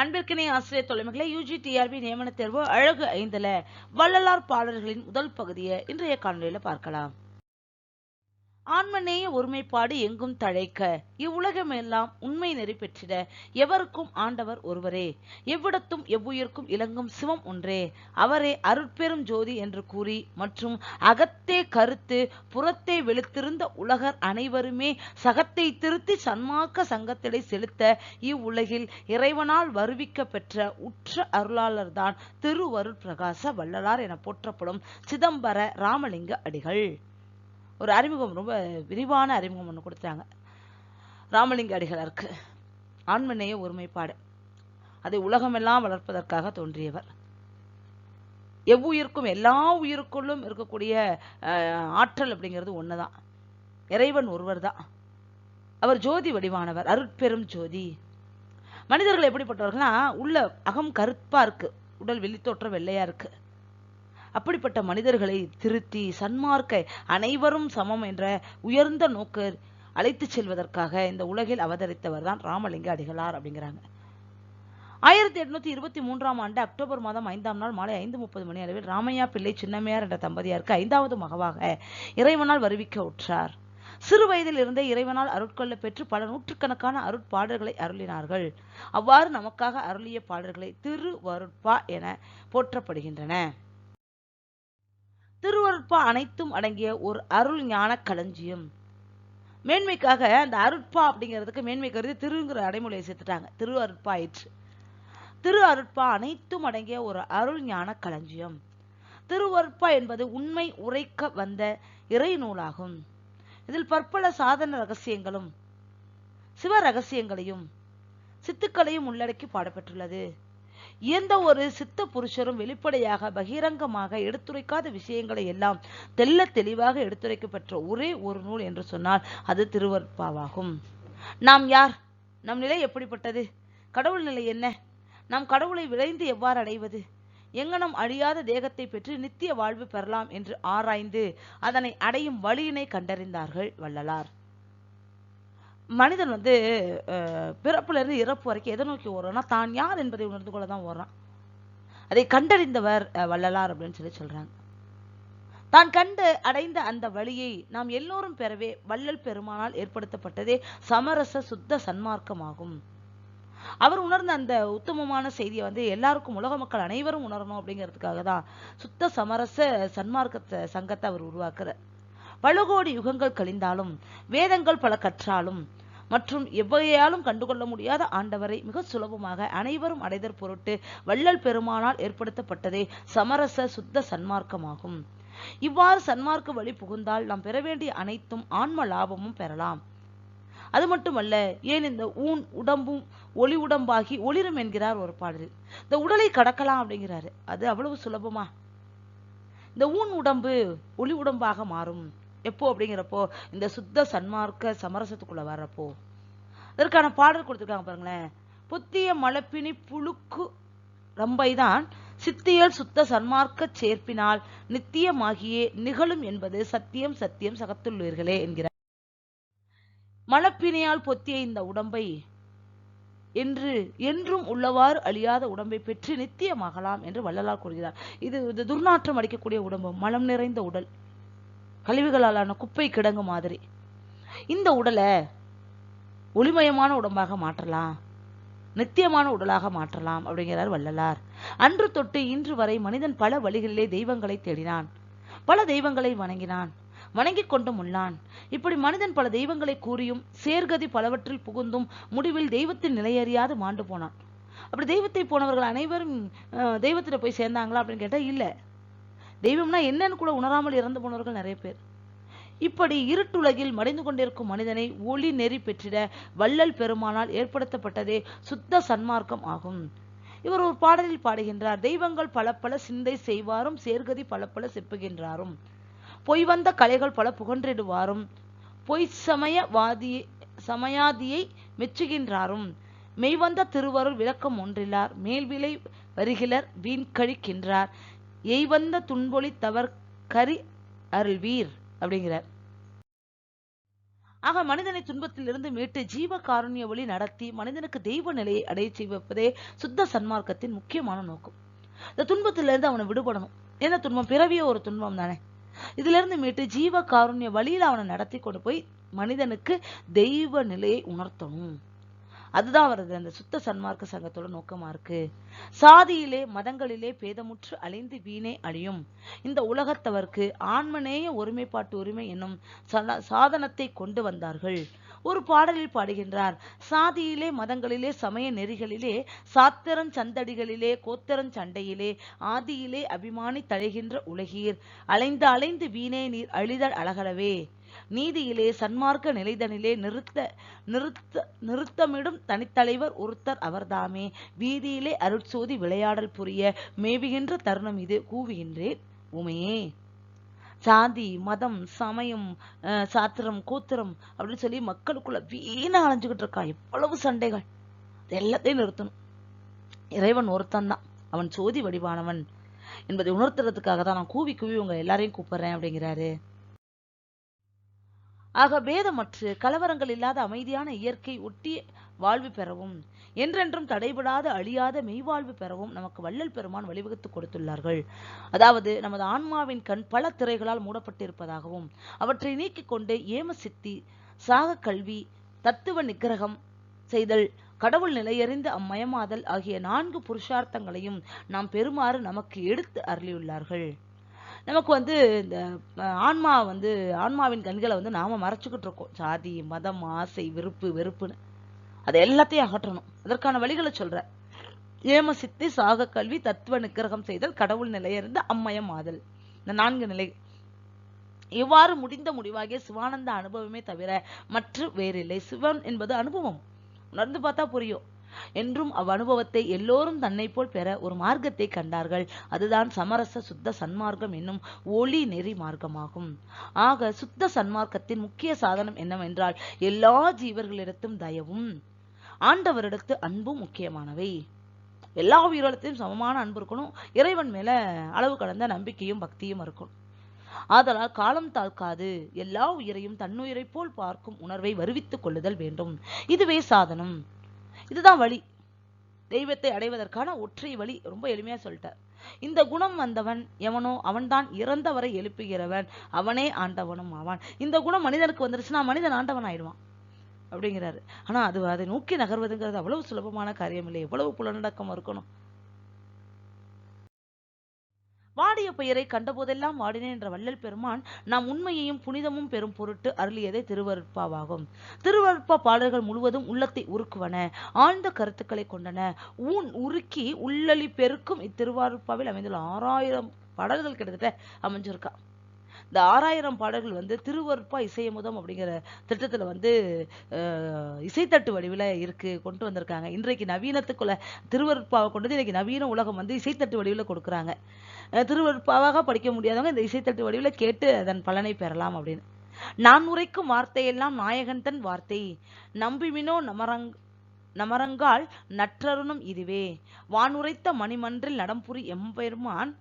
அன்பிற்கினை ஆசிரியர் தொலைமைகளை UG TRP நியமன தேர்வு அழகு ஐந்துல வள்ளலார் பாடல்களின் முதல் பகுதியை இன்றைய காணொலியில பார்க்கலாம். ஆன்மநேய ஒருமைப்பாடு எங்கும் தழைக்க இவ்வுலகமெல்லாம் உண்மை நெறி பெற்றிட எவருக்கும் ஆண்டவர் ஒருவரே. எவ்விடத்தும் எவ்வுயிர்க்கும் இலங்கும் சிவம் ஒன்றே. அவரே அருட்பெரும் ஜோதி என்று கூறி மற்றும் அகத்தே கருத்து புறத்தே வெளுத்திருந்த உலகர் அனைவருமே சகத்தை திருத்தி சன்மார்க்க சங்கத்திலே செலுத்த இவ்வுலகில் இறைவனால் வருவிக்க பெற்ற உற்ற அருளாளர்தான் திருவருட் பிரகாச வள்ளலார் என போற்றப்படும் சிதம்பர ராமலிங்க அடிகள். ஒரு அறிமுகம் ரொம்ப விரிவான அறிமுகம் ஒன்று கொடுத்தாங்க. ராமலிங்க அடிகளாருக்கு ஆண்மநேய ஒருமைப்பாடு. அதை உலகமெல்லாம் வளர்ப்பதற்காக தோன்றியவர். எவ்வுயிருக்கும் எல்லா உயிருக்குள்ளும் இருக்கக்கூடிய ஆற்றல் அப்படிங்கிறது ஒண்ணுதான். இறைவன் ஒருவர் தான் அவர் ஜோதி வடிவானவர் அருட்பெரும் ஜோதி. மனிதர்கள் எப்படிப்பட்டவர்கள்னா உள்ள அகம் கருப்பாக இருக்குது உடல் வெளித்தோற்றம் வெள்ளையாக இருக்குது அப்படிப்பட்ட மனிதர்களை திருத்தி சன்மார்க்க அனைவரும் சமம் என்ற உயர்ந்த நோக்கு அழைத்துச் செல்வதற்காக இந்த உலகில் அவதரித்தவர் தான் ராமலிங்க அடிகளார் அப்படிங்கிறாங்க. ஆயிரத்தி எட்நூத்தி இருபத்தி மூன்றாம் ஆண்டு அக்டோபர் மாதம் ஐந்தாம் நாள் மாலை ஐந்து முப்பது மணி அளவில் ராமையா பிள்ளை சின்னமையார் என்ற தம்பதியாருக்கு ஐந்தாவது மகவாக இறைவனால் வருவிக்க உற்றார். சிறு வயதில் இருந்தே இறைவனால் அருட்கொள்ள பெற்று பல நூற்றுக்கணக்கான அருட்பாடல்களை அருளினார்கள். அவ்வாறு நமக்காக அருளிய பாடல்களை திருவருட்பா என போற்றப்படுகின்றன. திருவருட்பா அனைத்தும் அடங்கிய ஒரு அருள் ஞான களஞ்சியம். மேன்மைக்காக அந்த அருட்பா அப்படிங்கிறதுக்கு மேன்மை கருதி திருங்கிற அடைமொழியை சேர்த்துட்டாங்க. திரு அருட்பா ஆயிற்று திரு அருட்பா அனைத்தும் அடங்கிய ஒரு அருள் ஞான களஞ்சியம். திருவருட்பா என்பது உண்மை உரைக்க வந்த இறை நூலாகும். இதில் பற்பல சாதன ரகசியங்களும் சிவ ரகசியங்களையும் சித்துக்களையும் உள்ளடக்கி பாடப்பெற்றுள்ளது. எந்த ஒரு சித்த புருஷரும் வெளிப்படையாக பகிரங்கமாக எடுத்துரைக்காத விஷயங்களை எல்லாம் தெல்ல தெளிவாக எடுத்துரைக்கப்பெற்ற ஒரே ஒரு நூல் என்று சொன்னால் அது திருவற்பாவாகும் நாம் யார்? நம் நிலை எப்படிப்பட்டது? கடவுள் நிலை என்ன? நாம் கடவுளை விளைந்து எவ்வாறு அடைவது? எங்கனம் அழியாத தேகத்தை பெற்று நித்திய வாழ்வு பெறலாம் என்று ஆராய்ந்து அதனை அடையும் வழியினை கண்டறிந்தார்கள் வள்ளலார். மனிதன் வந்து அஹ், இறப்பு வரைக்கும் எதை நோக்கி ஓடுறோம்னா தான் யார் என்பதை உணர்ந்து கொள்ள தான் ஓடுறான். அதை கண்டறிந்தவர் அஹ், வள்ளலார் அப்படின்னு சொல்லி சொல்றாங்க. தான் கண்டு அடைந்த அந்த வழியை நாம் எல்லோரும் பெறவே வள்ளல் பெருமானால் ஏற்படுத்தப்பட்டதே சமரச சுத்த சன்மார்க்கமாகும். அவர் உணர்ந்த அந்த உத்தமமான செய்தியை வந்து எல்லாருக்கும் உலக மக்கள் அனைவரும் உணரணும் அப்படிங்கிறதுக்காக தான் சுத்த சமரச சன்மார்க்கத்தை சங்கத்தை அவர் உருவாக்குறார். பல கோடி யுகங்கள் கழிந்தாலும் வேதங்கள் பல கற்றாலும் மற்றும் எவ்வகையாலும் கண்டுகொள்ள முடியாத ஆண்டவரை மிக சுலபமாக அனைவரும் அடைதற் பொருட்டு வள்ளல் பெருமானால் ஏற்படுத்தப்பட்டதே சமரச சுத்த சன்மார்க்கமாகும். இவ்வாறு சன்மார்க்க வழி புகுந்தால் நாம் பெற வேண்டிய அனைத்தும் ஆன்ம லாபமும் பெறலாம். அது மட்டுமல்ல ஏன் இந்த ஊன் உடம்பும் ஒளி உடம்பாகி ஒளிரும் என்கிறார் ஒரு பாடலில் இந்த உடலை கடக்கலாம் அப்படிங்கிறாரு. அது அவ்வளவு சுலபமா? இந்த ஊன் உடம்பு ஒளி உடம்பாக மாறும். எப்போ அப்படிங்கிறப்போ இந்த சுத்த சன்மார்க்க சமரசத்துக்குள்ள வர்றப்போ. அதற்கான பாடல் கொடுத்துருக்காங்க பாருங்களேன். புத்திய மலப்பினி புழுக்கு ரம்பைதான் சித்தியல் சுத்த சன்மார்க்க சேர்ப்பினால் நித்தியமாகியே நிகழும் என்பது சத்தியம் சத்தியம் சகத்துள்ளீர்களே என்கிறார். மலப்பினியால் பொத்திய இந்த உடம்பை என்று என்றும் உள்ளவாறு அழியாத உடம்பை பெற்று நித்தியமாகலாம் என்று வள்ளலார் கூறுகிறார். இது இது துர்நாற்றம் அடிக்கக்கூடிய உடம்பு மலம் நிறைந்த உடல். கழிவுகளாலான குப்பை கிடங்கு மாதிரி. இந்த உடலை ஒளிமயமான உடம்பாக மாற்றலாம். நித்தியமான உடலாக மாற்றலாம் அப்படிங்கிறார் வள்ளலார். அன்று தொட்டு இன்று வரை மனிதன் பல வழிகளிலே தெய்வங்களை தேடினான். பல தெய்வங்களை வணங்கினான். வணங்கிக் கொண்டும் உள்ளான் இப்படி மனிதன் பல தெய்வங்களை கூறியும் சேர்கதி பலவற்றில் புகுந்தும் முடிவில் தெய்வத்தின் நிலையறியாது மாண்டு போனான். அப்படி தெய்வத்தை போனவர்கள் அனைவரும் தெய்வத்தில் போய் சேர்ந்தாங்களா? அப்படின்னு கேட்டால் இல்லை. தெய்வம்னா என்னன்னு கூட உணராமல் இறந்து போனவர்கள் நிறைய பேர். இப்படி இருட்டுலகில் மடிந்து கொண்டிருக்கும் மனிதனை ஒளி நெறி பெற்றிட வள்ளல் பெருமானால் ஏற்படுத்தப்பட்டதே சுத்த சன்மார்க்கம் ஆகும். இவர் ஒரு பாடலில் பாடுகின்றார் தெய்வங்கள் பல பல சிந்தை செய்வாரும் சேர்கதி பல பல செப்புகின்றாரும். பொய் வந்த கலைகள் பல புகன்றிடுவாரும். பொய் சமயவாதி சமயாதியை மெச்சுகின்றாரும். மெய்வந்த திருவருள் விளக்கம் ஒன்றிலார். மேல்விலை வருகிலர் வீண் கழிக்கின்றார். எய்வந்த துன்பொழி தவர் கரி அருள்வீர் அப்படிங்கிறார். ஆக மனிதனை துன்பத்திலிருந்து மீட்டு ஜீவ காருண்ய வழி நடத்தி மனிதனுக்கு தெய்வ நிலையை அடைய செய்வதே சுத்த சன்மார்க்கத்தின் முக்கியமான நோக்கம். இந்த துன்பத்திலிருந்து அவனை விடுபடணும். என்ன துன்பம்? பிறவிய ஒரு துன்பம் தானே. இதுல இருந்து மீட்டு ஜீவ காருண்ய வழியில அவனை நடத்தி கொண்டு போய் மனிதனுக்கு தெய்வ நிலையை உணர்த்தணும். அதுதான் அவரது அந்த சுத்த சன்மார்க்க சங்கத்தோட நோக்கமா இருக்கு. சாதியிலே மதங்களிலே பேதமுற்று அலைந்து வீணே அழியும். இந்த உலகத்தவர்க்கு ஆன்மநேய ஒருமைப்பாட்டு உரிமை என்னும் சாதனத்தை கொண்டு வந்தார்கள். ஒரு பாடலில் பாடுகின்றார் சாதியிலே மதங்களிலே சமய நெறிகளிலே சாத்திரன் சந்தடிகளிலே கோத்திரன் சண்டையிலே ஆதியிலே அபிமானி தழைகின்ற உலகீர் அலைந்து அலைந்து வீணே நீர் அழிதல் அழகலவே. நீதியிலே சன்மார்க்க நிலைதனிலே நிறுத்த நிறுத்த நிறுத்தமிடும் தனித்தலைவர் ஒருத்தர் அவர்தாமே. வீதியிலே அருட்சோதி விளையாடல் புரிய மேவுகின்ற தருணம் இது. கூவுகின்றேன். உமையே சாதி மதம் சமயம் சாத்திரம் கூத்திரம் அப்படின்னு சொல்லி மக்களுக்குள்ள வீணா அலைஞ்சுகிட்டு இருக்கா. எவ்வளவு சண்டைகள். எல்லாத்தையும் நிறுத்தணும். இறைவன் ஒருத்தன் தான் அவன் சோதி வடிவானவன் என்பதை உணர்த்துறதுக்காக தான் நான் கூவி கூவி உங்க எல்லாரையும் கூப்பிடுறேன் அப்படிங்கிறாரு. ஆக பேதமற்று கலவரங்கள் இல்லாத அமைதியான இயற்கை ஒட்டி வாழ்வு பெறவும் என்றென்றும் தடைபடாத அழியாத மெய்வாழ்வு பெறவும் நமக்கு வள்ளல் பெருமான் வழிவகுத்து கொடுத்துள்ளார்கள். அதாவது நமது ஆன்மாவின் கண் பல திரைகளால் மூடப்பட்டிருப்பதாகவும் அவற்றை நீக்கிக் கொண்டு ஏம சித்தி சாக கல்வி தத்துவ நிக்கிரகம் செய்தல் கடவுள் நிலையறிந்து அம்மயமாதல் ஆகிய நான்கு புருஷார்த்தங்களையும் நாம் பெறுமாறு நமக்கு எடுத்து அருளியுள்ளார்கள். நமக்கு வந்து இந்த ஆன்மா வந்து ஆன்மாவின் கண்களை வந்து நாம மறைச்சுக்கிட்டு இருக்கோம். சாதி மதம் ஆசை விருப்பு வெறுப்புன்னு. அதை எல்லாத்தையும் அகற்றணும். அதற்கான வழிகளை சொல்ற. ஏம சித்தி சாக கல்வி தத்துவ நிக்கிரகம் செய்தல் கடவுள் நிலையிருந்து அம்மயம் ஆதல் இந்த நான்கு நிலை. இவ்வாறு முடிந்த முடிவாகிய சிவானந்த அனுபவமே தவிர மற்ற வேறில்லை. சிவன் என்பது அனுபவம். உணர்ந்து பார்த்தா புரியும். என்றும் அவ்வனுபவத்தை எல்லோரும் தன்னை போல் பெற ஒரு மார்க்கத்தை கண்டார்கள். அதுதான் சமரச சுத்த சன்மார்க்கம் என்னும் ஒளி நெறி மார்க்கமாகும். ஆக சுத்த சன்மார்க்கத்தின் முக்கிய சாதனம் என்னவென்றால் எல்லா ஜீவர்களிடத்தும் தயவும் ஆண்டவரிடத்து அன்பும் முக்கியமானவை. எல்லா உயிரிழத்தையும் சமமான அன்பு இருக்கணும். இறைவன் மேல அளவு கடந்த நம்பிக்கையும் பக்தியும் இருக்கணும். ஆதலால் காலம் தாழ்க்காது. எல்லா உயிரையும் தன்னுயிரைப் போல் பார்க்கும் உணர்வை வருவித்துக் கொள்ளுதல் வேண்டும். இதுவே சாதனம். இதுதான் வழி. தெய்வத்தை அடைவதற்கான ஒற்றை வழி ரொம்ப எளிமையா சொல்லிட்டார். இந்த குணம் வந்தவன் எவனோ அவன்தான் இறந்தவரை எழுப்புகிறவன். அவனே ஆண்டவனும் ஆவான். இந்த குணம் மனிதனுக்கு வந்துருச்சுன்னா மனிதன் ஆண்டவன் ஆயிடுவான். அப்படிங்கிறாரு. ஆனா அது அதை நோக்கி நகர்வதுங்கிறது அவ்வளவு சுலபமான காரியம் இல்லை. எவ்வளவு புலநடக்கம் இருக்கணும். வாடிய பெயரை கண்டபோதெல்லாம் வாடினேன் என்ற வள்ளல் பெருமான் நாம் உண்மையையும் புனிதமும் பெறும் பொருட்டு அருளியதே திருவருட்பாவாகும். திருவருட்பா பாடல்கள் முழுவதும் உள்ளத்தை உருக்குவன ஆழ்ந்த கருத்துக்களை கொண்டன. ஊன் உருக்கி உள்ளளி பெருக்கும் இத்திருவாரூர்பாவில் அமைந்துள்ள ஆறாயிரம் பாடல்கள் கிட்டத்தட்ட அமைஞ்சிருக்கா. இந்த ஆறாயிரம் பாடல்கள் வந்து திருவருட்பா இசையமுதம் அப்படிங்கிற திட்டத்தில் வந்து இசைத்தட்டு வடிவில் இருக்கு கொண்டு வந்திருக்காங்க. இன்றைக்கு நவீனத்துக்குள்ள திருவருட்பாவை கொண்டு வந்து இன்னைக்கு நவீன உலகம் வந்து இசைத்தட்டு வடிவில் கொடுக்குறாங்க. திருவற்பாவாக திருவருட்பாவாக படிக்க முடியாதவங்க இந்த இசைத்தட்டு வடிவில் கேட்டு அதன் பலனை பெறலாம் அப்படின்னு. நான் உரைக்கும் வார்த்தையெல்லாம் நாயகன் தன் வார்த்தை. நம்பிமினோ நமரங் நமரங்கால் நற்றருணும் இதுவே. வானுரைத்த மணிமன்றில் நடம்புரி எம்பெருமான்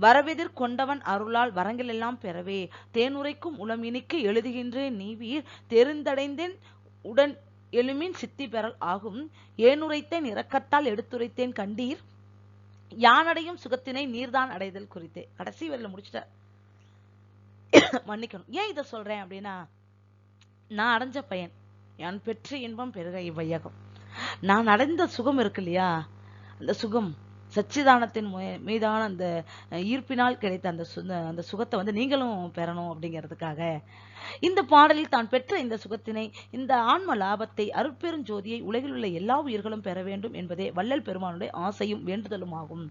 வரவெதிர் கொண்டவன் அருளால் வரங்களெல்லாம் பெறவே. தேனுரைக்கும் உளமினிக்கு எழுதுகின்றேன் நீவீர். தெரிந்தடைந்தேன் உடன் எழுமின் சித்தி பெறல் ஆகும். ஏனுரைத்தேன் இரக்கத்தால் எடுத்துரைத்தேன் கண்டீர். யானடையும் சுகத்தினை நீர்தான் அடைதல் குறித்தே. கடைசி வரையில முடிச்சிட்டார். மன்னிக்கணும். ஏன் இதை சொல்றேன் அப்படின்னா நான் அடைஞ்ச பையன் என் பெற்ற இன்பம் பெருக இவ்வையகம். நான் அடைந்த சுகம் இருக்கு இல்லையா? அந்த சுகம் சச்சிதானத்தின் மீதான அந்த ஈர்ப்பினால் கிடைத்த அந்த சு அந்த சுகத்தை வந்து நீங்களும் பெறணும் அப்படிங்கிறதுக்காக. இந்த பாடலில் தான் பெற்ற இந்த சுகத்தினை இந்த ஆன்ம லாபத்தை அருட்பெருஞ்சோதியை உலகில் உள்ள எல்லா உயிர்களும் பெற வேண்டும் என்பதே வள்ளல் பெருமானுடைய ஆசையும் வேண்டுதலும் ஆகும்.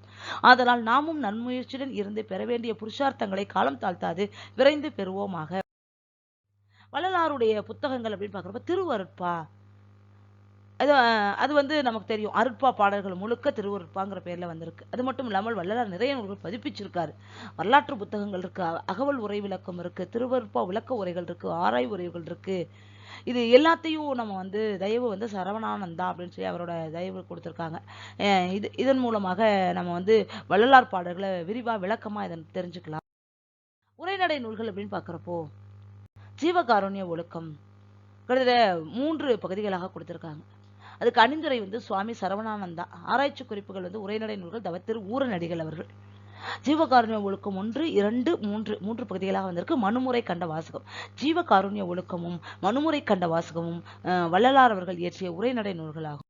ஆதலால் நாமும் நன்முயற்சியுடன் இருந்து பெற வேண்டிய புருஷார்த்தங்களை காலம் தாழ்த்தாது விரைந்து பெறுவோமாக. வள்ளலாருடைய புத்தகங்கள் அப்படின்னு பார்க்குறப்ப திருவருட்பா அது அது வந்து நமக்கு தெரியும். அருட்பா பாடல்கள் முழுக்க திருவருட்பாங்கிற பேரில் வந்திருக்கு. அது மட்டும் இல்லாமல் வள்ளலார் நிறைய நூல்கள் பதிப்பிச்சிருக்காரு. வரலாற்று புத்தகங்கள் இருக்கு அகவல் உரை விளக்கம் இருக்கு திருவருட்பா விளக்க உரைகள் இருக்கு ஆராய் உரைகள் இருக்கு. இது எல்லாத்தையும் நம்ம வந்து தயவு வந்து சரவணானந்தா அப்படின்னு சொல்லி அவரோட தயவு கொடுத்துருக்காங்க. இது இதன் மூலமாக நம்ம வந்து வள்ளலார் பாடல்களை விரிவாக விளக்கமாக இதை தெரிஞ்சுக்கலாம். உரைநடை நூல்கள் அப்படின்னு பார்க்குறப்போ ஜீவகாருண்ய ஒழுக்கம். கிட்டத்தட்ட மூன்று பகுதிகளாக கொடுத்துருக்காங்க. அதுக்கு அணிந்துரை வந்து சுவாமி சரவணானந்தா. ஆராய்ச்சி குறிப்புகள் வந்து உரைநடை நூல்கள் தவத்திரு ஊரநடிகள் அவர்கள். ஜீவகாருண்ய ஒழுக்கம் ஒன்று இரண்டு மூன்று மூன்று பகுதிகளாக வந்திருக்கு. மனுமுறை கண்ட வாசகம். ஜீவகாருண்ய ஒழுக்கமும் மனுமுறை கண்ட வாசகமும் வள்ளலார் அவர்கள் இயற்றிய உரைநடை நூல்களாகும்.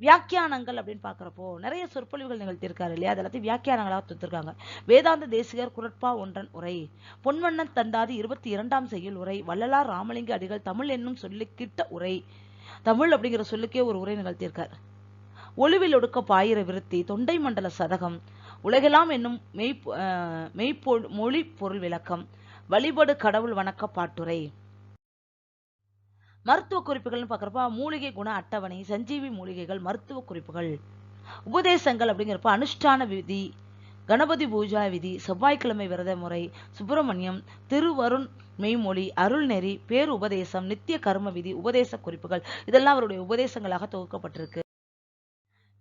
வியாக்கியானங்கள் அப்படின்னு பார்க்குறப்போ நிறைய சொற்பொழிவுகள் நிகழ்த்தியிருக்காரு இல்லையா? அது எல்லாத்தையும் வியாக்கியானங்களாக தொத்திருக்காங்க வேதாந்த தேசிகர் குரட்பா ஒன்றன் உரை பொன்வண்ணன் தந்தாதி இருபத்தி இரண்டாம் செய்யுள் உரை வள்ளலார் ராமலிங்க அடிகள் தமிழ் என்னும் சொல்லிக்கிட்ட உரை தமிழ் அப்படிங்கிற சொல்லுக்கே ஒரு உரை நிகழ்த்தியிருக்கார். ஒளிவில் ஒடுக்க பாயிர விருத்தி தொண்டை மண்டல சதகம் உலகெல்லாம் என்னும் மெய் மெய்ப்பொ மொழி பொருள் விளக்கம் வழிபடு கடவுள் வணக்க பாட்டுரை. மருத்துவ குறிப்புகள்னு பார்க்குறப்ப மூலிகை குண அட்டவணை சஞ்சீவி மூலிகைகள் மருத்துவ குறிப்புகள் உபதேசங்கள் அப்படிங்கிறப்ப அனுஷ்டான விதி கணபதி பூஜா விதி செவ்வாய்க்கிழமை விரத முறை சுப்பிரமணியம் திருவருண் மெய்மொழி அருள்நெறி பேரு உபதேசம் நித்திய கர்ம விதி உபதேச குறிப்புகள். இதெல்லாம் அவருடைய உபதேசங்களாக தொகுக்கப்பட்டிருக்கு.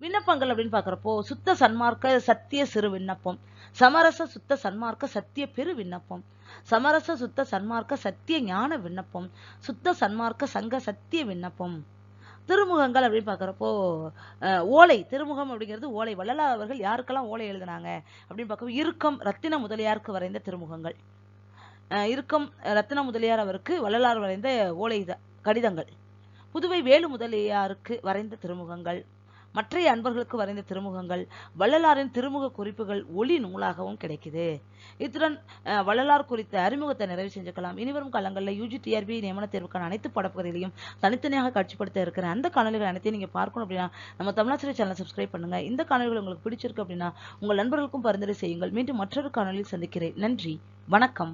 விண்ணப்பங்கள் அப்படின்னு பார்க்குறப்போ சுத்த சன்மார்க்க சத்திய சிறு விண்ணப்பம் சமரச சுத்த சன்மார்க்க சத்திய பெரு விண்ணப்பம் சமரச சுத்த சன்மார்க்க சத்திய ஞான விண்ணப்பம் சுத்த சன்மார்க்க சங்க சத்திய விண்ணப்பம். திருமுகங்கள் அப்படின்னு பார்க்குறப்போ ஓலை திருமுகம் அப்படிங்கிறது ஓலை. வள்ளலார் அவர்கள் யாருக்கெல்லாம் ஓலை எழுதினாங்க அப்படின்னு பார்க்க இறுக்கம் ரத்தின முதலியாருக்கு வரைந்த திருமுகங்கள். இறுக்கம் ரத்தின முதலியார் அவருக்கு வள்ளலார் வரைந்த ஓலை கடிதங்கள். புதுவை வேலு முதலியாருக்கு வரைந்த திருமுகங்கள். மற்றைய அன்பர்களுக்கு வரைந்த திருமுகங்கள் வள்ளலாரின் திருமுக குறிப்புகள் ஒளி நூலாகவும் கிடைக்குது. இத்துடன் வள்ளலார் குறித்த அறிமுகத்தை நிறைவு செஞ்சுக்கலாம். இனிவரும் காலங்களில் யூஜி டிஆர்பி நியமன தேர்வுக்கான அனைத்து படப்பகுதிகளையும் தனித்தனியாக காட்சிப்படுத்த இருக்கிற அந்த காணொலிகள் அனைத்தையும் நீங்க பார்க்கணும் அப்படின்னா நம்ம தமிழாசிரியர் சேனலை சப்ஸ்கிரைப் பண்ணுங்க. இந்த காணொலிகள் உங்களுக்கு பிடிச்சிருக்கு அப்படின்னா உங்கள் நண்பர்களுக்கும் பரிந்துரை செய்யுங்கள். மீண்டும் மற்றொரு காணொலியில் சந்திக்கிறேன். நன்றி. வணக்கம்.